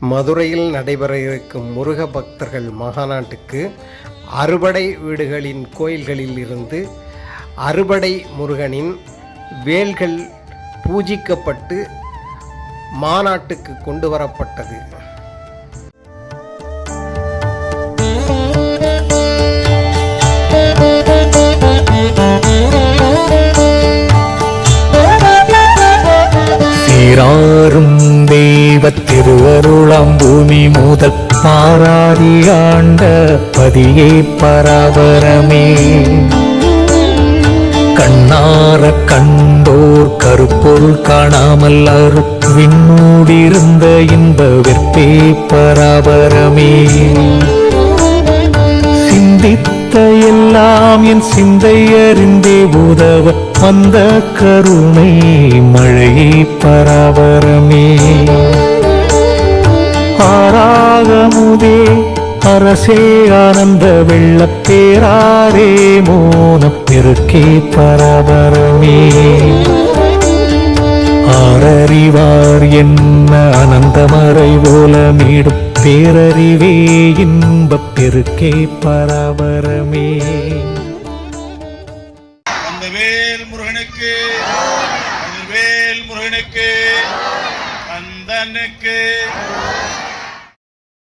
மதுரையில் நடைபெற இருக்கும் முருக பக்தர்கள் மகாநாட்டுக்கு அறுபடை வீடுகளின் கோயில்களில் இருந்து அறுபடை முருகனின் வேல்கள் பூஜிக்கப்பட்டு மாநாட்டுக்கு கொண்டு வரப்பட்டது. சீராரும் திருவரு திருவருளாம் பூமி முதல் மாறாதி ஆண்ட பதியே பராபரமே. கண்ணார கண்டோர் கருப்பொருள் காணாமல் அரு விண்ணூடிருந்த இன்ப வெற்பே பராபரமே. சிந்தித்த எல்லாம் என் சிந்தை அறிந்தே உதவ வந்த கருணை மழையே பராபரமே. ஆராகமுதே அரசே ஆனந்த வெள்ளப்பேராரே மோனம் பெருக்கே பராபரமே. ஆரறிவார் என்ன அனந்தமறை போலமிடும் பேரறிவே இன்பப் பெருக்கே பரபரமே. வேல் முருகனுக்கு வேல் முருகனுக்கு கந்தனுக்கு